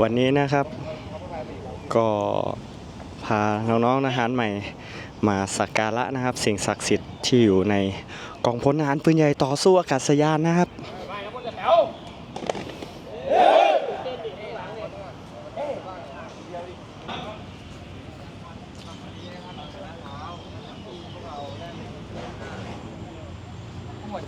วันนี้นะครับ ก็พาน้องๆทหารใหม่มาสักการะนะครับ สิ่งศักดิ์สิทธิ์ที่อยู่ในกองพลทหารปืนใหญ่ต่อสู้อากาศยานนะครับ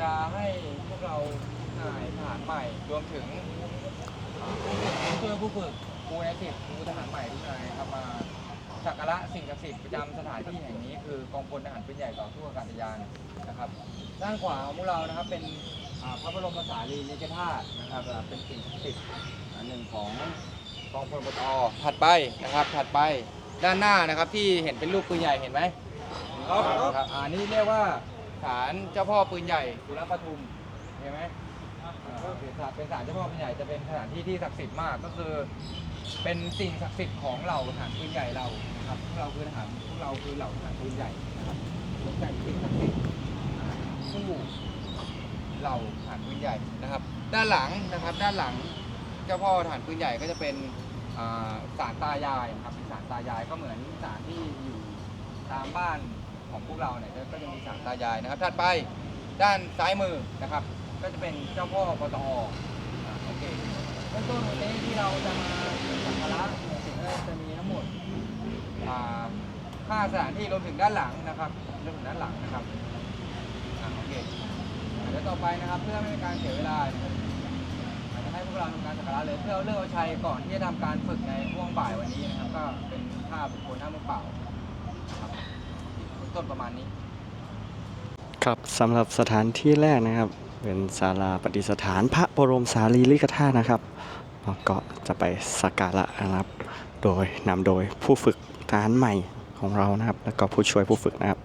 จะให้พวกเรานายทหารใหม่รวมถึง ผู้ช่วยผู้ฝึกครูในสิบครูทหารใหม่ทุกนายครับมาสักการะสิ่งศักดิ์สิทธิ์ประจำสถานที่แห่งนี้คือกองพลทหารปืนใหญ่ต่อสู้อากาศยานนะครับ ด้านขวาของพวกเรานะครับเป็นอ่าพระบรมสารีริกธาตุนะครับอ่าเป็นสิ่งศักดิ์สิทธิ์อันหนึ่งของกองพลปตถัดไปนะครับ ถัดไปด้านหน้านะครับที่เห็นเป็นรูปปืนใหญ่เห็นไหมครับอ่านี่เรียกว่าศาลเจ้าพ่อปืนใหญ่กุลปทุมเห็นไหม อ่าเป็นศาลเป็นศาลเจ้าพ่อปืนใหญ่จะเป็นสถานที่ที่ศักดิ์สิทธิ์มากก็คือ เป็นสิ่งศักดิ์สิทธิ์ของเหล่าทหารปืนใหญ่เรานะครับพวกเราคือทหารพวกเราคือเหล่าทหารปืนใหญ่นะครับเป็นแต่สิ่งศักดิ์สิทธิ์อ่าสู้เหล่าทหารปืนใหญ่นะครับ ด้านหลังนะครับด้านหลังเจ้าพ่อทหารปืนใหญ่ก็จะเป็นศาลตายายนะครับเป็นศาลตายายก็เหมือนศาลที่อยู่ตามบ้านของพวกเราเนี่ยก็จะมีสามตายายนะครับถัดไปด้านซ้ายมือนะครับ ก็จะเป็นเจ้าพ่อปตอโอเคเริ่มต้นวันนี้ที่เราจะมาสักการะเนี่ยสิ่งแรกจะมีทั้งหมดอ่าห้าสถานที่รวมถึงด้านหลังนะครับรวมถึงด้านหลังนะครับอ่าโอเคเดี๋ยวต่อไปนะครับเพื่อไม่ให้การเสียเวลาจะให้พวกเราทำการสักการะเลยเพื่อเอาเลิกเอาชัยก่อนที่จะทำการฝึกในช่วงบ่ายวันนี้นะครับ ก็เป็นภาพบุคคลหน้ามือเปล่าต้นประมาณนี้ ครับสำหรับสถานที่แรกนะครับ เป็นศาลาปฏิสถานพระบรมสารีริกธาตุนะครับแล้วก็จะไปสักการะนะครับ โดยนำโดยผู้ฝึกทหารใหม่ของเรานะครับ แล้วก็ผู้ช่วยผู้ฝึกนะครับ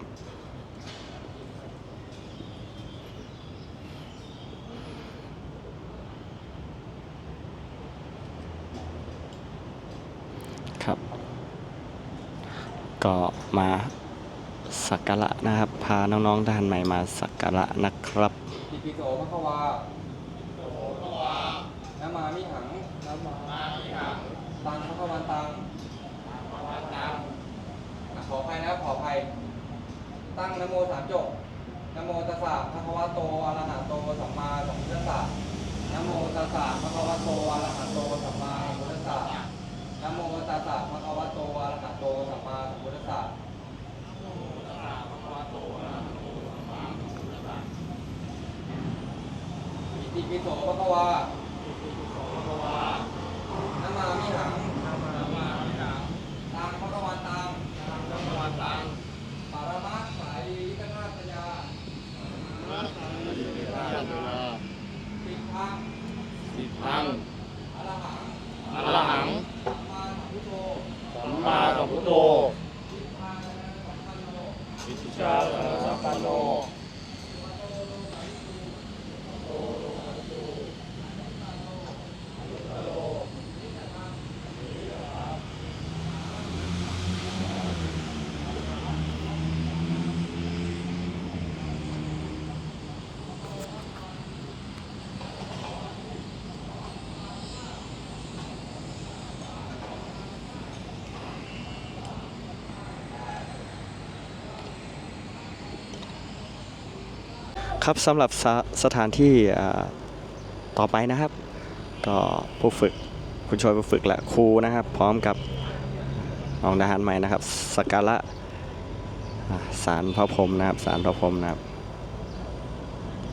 ครับ ก็มา สักการะนะครับ พาน้องๆทหารใหม่มาสักการะนะครับอิปิโสภควานามามิหังนามามิหังตังพระควันตังอะขออภัยนะครับขออภัย ตั้งนะโมสามจบนะโมตัสสะภะคะวะโตอะระหะโต สัมมาสัมพุทธัสสะนะโมตัสสะภะคะวะโตอะระหะโต สัมมาสัมพุทธัสสะนะโมตัสสะภะคะวะโตอะระหะโต สัมมาสัมพุทธัสสะ อิติปิโสภะคะวามามิหังนามามิหังตังภะคะวันตังตังภะคะวันตังปารมัตถ์สายลิกนาตยาสิทธัง สิทธัง อรหัง อรหัง สัมมาสัมพุทโธ สัมมาสัมพุทโธ สิทธังสัมปันโน วิชชาสัพพโน ครับสำหรับสสถานที่ต่อไปนะครับ ก็ผู้ฝึกผู้ช่วยผู้ฝึกและครูนะครับ พร้อมกับน้องทหารใหม่นะครับสักการะสารพระพรมนะครับสารพระพรมนะครับ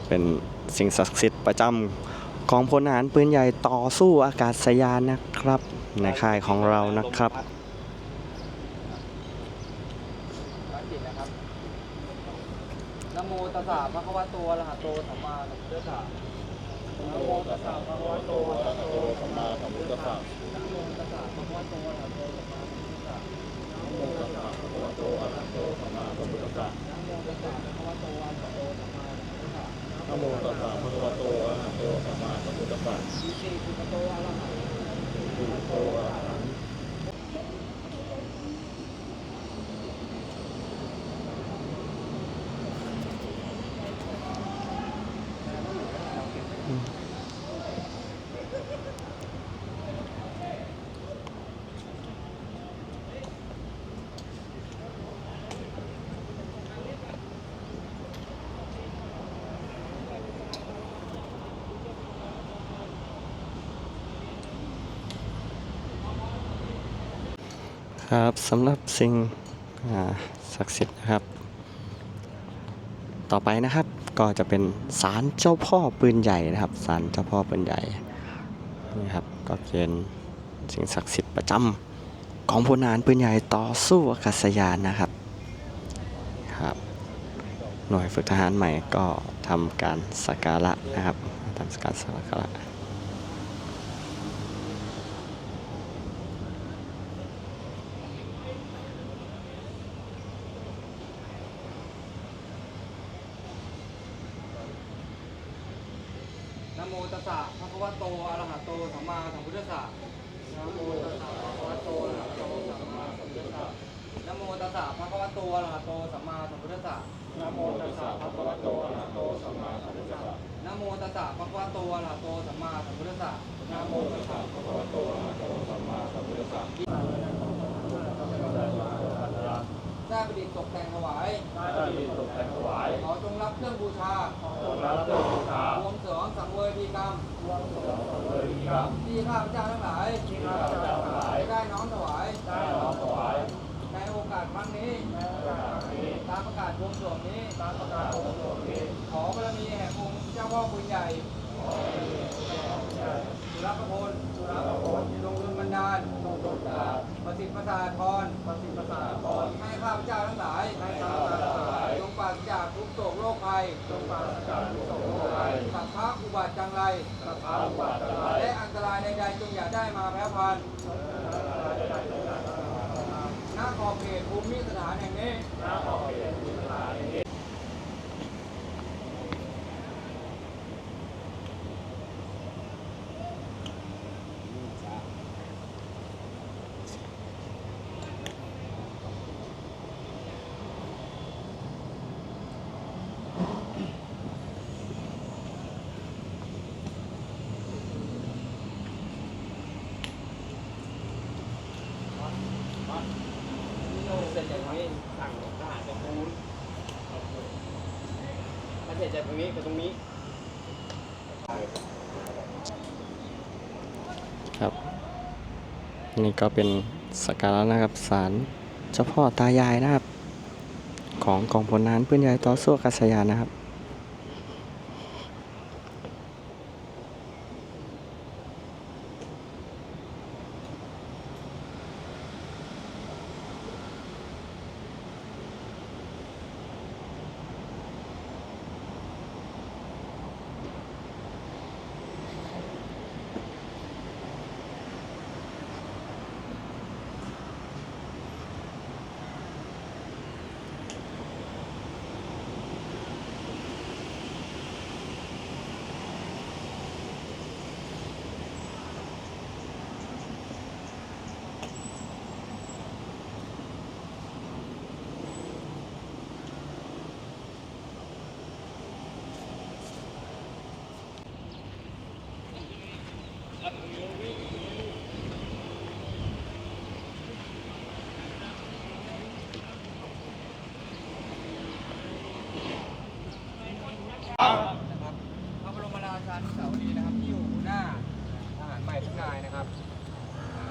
เป็นสิ่งศักดิ์สิทธิ์ประจำกองพลทหารปืนใหญ่ต่อสู้อากาศยานนะครับในค่ายของเรานะครับ นะโมตัสสะภะคะวะโตอะระหะโตสัมมาสัมพุทธัสสะนะโมตัสสะภะคะวะโตอะระหะโตสัมมาสัมพุทธัสสะนะโมตัสสะภะคะวะโตอะระหะโตสัมมาสัมพุทธัสสะนะโมตัสสะภะคะวะโตอะระหะโตสัมมาสัมพุทธัสสะนะโมตัสสะภะคะวะโตอะระหะโตสัมมาสัมพุทธัสสะนะโมตัสสะภะคะวะโตอะระหะโตสัมมาสัมพุทธัสสะอิติปิโสอะระหะโธ ครับสำหรับสิ่งศักดิ์สิทธิ์นะครับ ต่อไปนะครับก็จะเป็นศาลเจ้าพ่อปืนใหญ่นะครับศาลเจ้าพ่อปืนใหญ่นี่ครับก็เป็นสิ่งศักดิ์สิทธิ์ประจำของพลทหารปืนใหญ่ต่อสู้อากาศยานนะครับครับ หน่วยฝึกทหารใหม่ก็ทำการสักการะนะครับทำการสักการะ นะโมตัสสะภะคะวะโตอะระหะโตสัมมาสัมพุทธัสสะนะโมตัสสะภะคะวะโตอะระหะโตสัมมาสัมพุทธัสสะนะโมตัสสะภะคะวะโตอะระหะโตสัมมาสัมพุทธัสสะนะโมตัสสะภะคะวะโตอะระหะโตสัมมาสัมพุทธัสสะนะโมตัสสะภะคะวะโตอะระหะโตสัมมาสัมพุทธัสสะนะโมตัสสะภะคะวะโตอะระหะโตสัมมาสัมพุทธัสสะ ได้ประดิษฐ์ตกแต่งถวายได้มีตกแต่งถวาย ขอจงรับเครื่องบูชาขอรับเครื่องบูชาบวงสรวงสังเวยทีกรรมเลยครับที่ข้าพเจ้าทั้งหลายที่ข้าพเจ้าทั้งหลาย ได้น้อมถวาย ได้น้อมถวาย ในโอกาสครั้งนี้ ตามประกาศบวงสรวงนี้ ตามประกาศของหลวงนี้ ขอบารมีแห่งองค์เจ้าพ่อปืนใหญ่สุรพพลสุรพพลลงดลบันดาลลงดลประสิทธิ์ประสาทพรประสิทธิ์ประสาทพรให้ข้าพเจ้าทั้งหลายให้ข้าพเจ้าทั้งหลายจงปราศจากทุกโศกโรคภัยจงปราศจากทุกโศกโรคภัยสัพพะอุบัติจังไรสัพพะอุบัติจังไรและอันตรายใดๆจงอย่าได้มาแพ้พันณขอบเขตภูมิสถานแห่งนี้ เสร็จจากตรงนี้สั่งทหารจากตรงนู้นถ้าเสร็จจากตรงนี้ไปตรงนี้ ครับ นี่ก็เป็นสักการะนะครับศาลเจ้าพ่อตายายนะครับ ของกองพลนานเพื่อนยายต่อสู้กัสยานนะครับพระบรมราชานุสาวรีย์นะครับที่อยู่หน้าทหารใหม่ทุกนายนะครับอ่า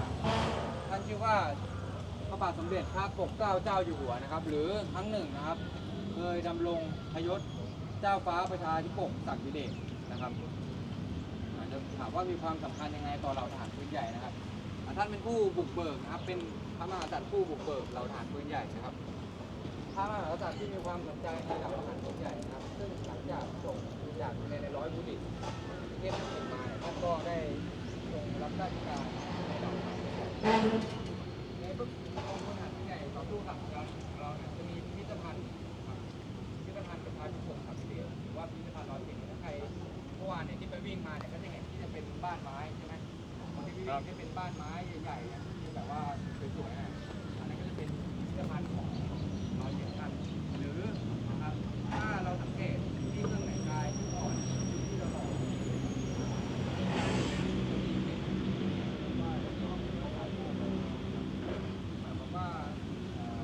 ท่านชื่อว่าพระบาทสมเด็จพระปกเกล้าเจ้าอยู่หัวนะครับ หรือทั้งหนึ่งนะครับ เคยดำรงพยศเจ้าฟ้าประชาธิปกศักดิเดชนะครับอาจจะถามว่ามีความสำคัญยังไงต่อเราทหารปืนใหญ่นะครับท่านเป็นผู้บุกเบิกนะครับ เป็นพระมหากษัตริย์ผู้บุกเบิกเราทหารปืนใหญ่นะครับพระมหากษัตริย์ที่มีความสนใจในเหล่าทหารปืนใหญ่นะครับ ซึ่งหลังจากจบจากในในร้อยบุรีเทพบุตรมาเนี่ยท่านก็ได้ทรงรับราชการในเหล่าทหารปืนใหญ่ในพวกกองพลทหารปืนใหญ่ต่อสู้กับเราของเราเนี่ยจะมีพิพิธภัณฑ์ครับพิพิธภัณฑ์ประชาธิปกครับพี่เดียวหรือว่าพิพิธภัณฑ์ร้อยสิบถ้าใครเมื่อวานเนี่ยที่ไปวิ่งมาเนี่ยก็จะเห็นที่จะเป็นบ้านไม้ใช่ไหมที่พี่วิ่งจะเป็นบ้านไม้ใหญ่ๆเนี่ยที่แบบว่าสวยๆนะอันนั้นก็จะเป็นพิพิธภัณฑ์ของ ร้อยเจ็ดกันหรือนะครับถ้าเราสังเกตที่เครื่องแต่งกายที่อ่อนที่เราบอกหมายความว่าเอ่อ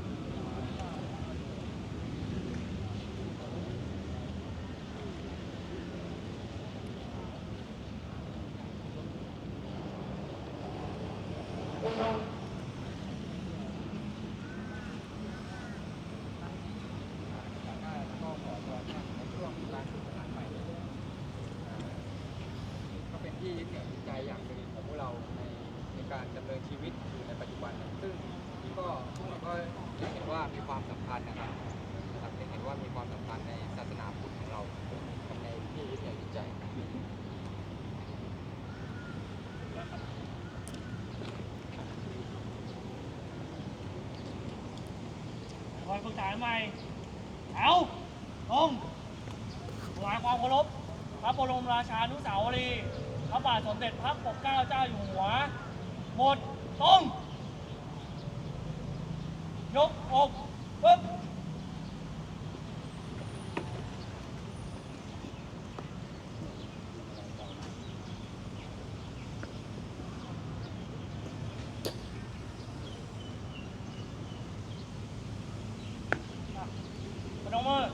ยึดเหนี่ยวจิตใจ อย่างหนึ่งของพวกเราในในการดำเนินชีวิตอยู่ในปัจจุบันนะซึ่งก็พวกเราก็เห็นว่ามีความสำคัญนะครับนะครับเห็นว่ามีความสำคัญในศาสนาพุทธของเรากับในที่ยึดเหนี่ยวจิตใจ คอยฝึกฐานใหม่ เอาตรงถวายความเคารพพระบรมราชานุสาวรีย์ พระบาทสมเด็จพระปกเกล้าเจ้าอยู่หัว หมดตรงยกอกปึ๊บ พนมมือ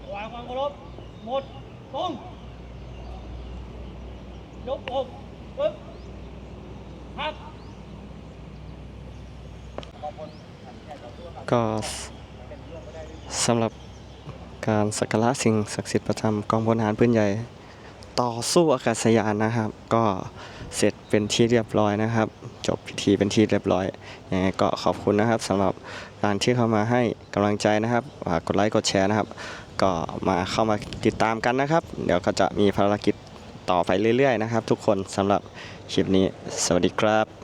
ถวายความเคารพหมดตรง ยกอกปึ๊บพัก ก็สำหรับการสักการะสิ่งศักดิ์สิทธิ์ประจำกองพลทหารปืนใหญ่ ต่อสู้อากาศยานนะครับ ก็เสร็จเป็นที่เรียบร้อยนะครับ จบพิธีเป็นที่เรียบร้อยยังไงก็ขอบคุณนะครับสำหรับการที่เข้ามาให้กำลังใจนะครับฝากกดไลค์กดแชร์นะครับ ก็มาเข้ามาติดตามกันนะครับ เดี๋ยวก็จะมีภารกิจต่อไปเรื่อยๆนะครับ ทุกคนสำหรับคลิปนี้สวัสดีครับ